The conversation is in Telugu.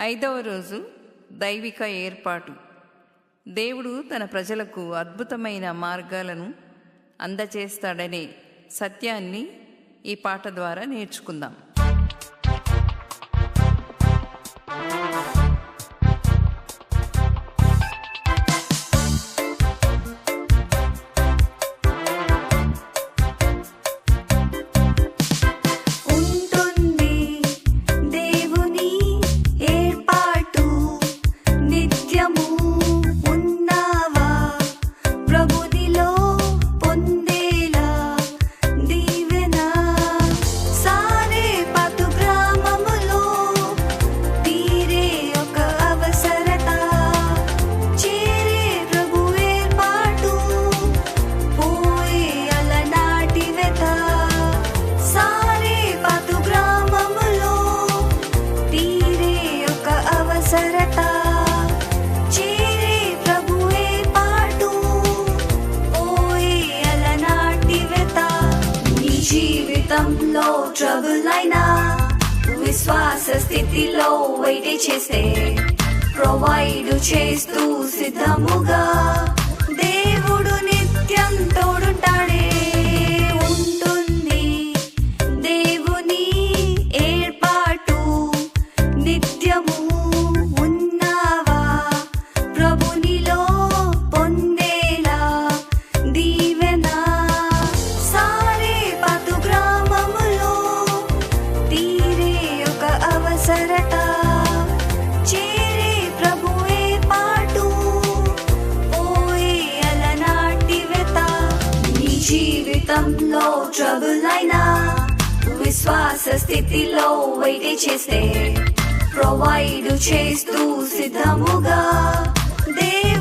ఐదవ రోజు దైవిక ఏర్పాటు. దేవుడు తన ప్రజలకు అద్భుతమైన మార్గాలను అందచేస్తాడనే సత్యాన్ని ఈ పాట ద్వారా నేర్చుకుందాం. అవసరత చేరే ప్రభువే పాటు పోయే అలనాటి వెత నీ జీవితంలో ట్రబుల్ అయినా విశ్వాస స్థితిలో వెయిట్ చేస్తే ప్రొవైడ్ చేస్తూ సిద్ధముగా జీవితంలో ట్రబుల్ అయినా విశ్వాస స్థితిలో వెయిట్ చేస్తే ప్రొవైడ్ చేస్తూ సిద్ధముగా దేవ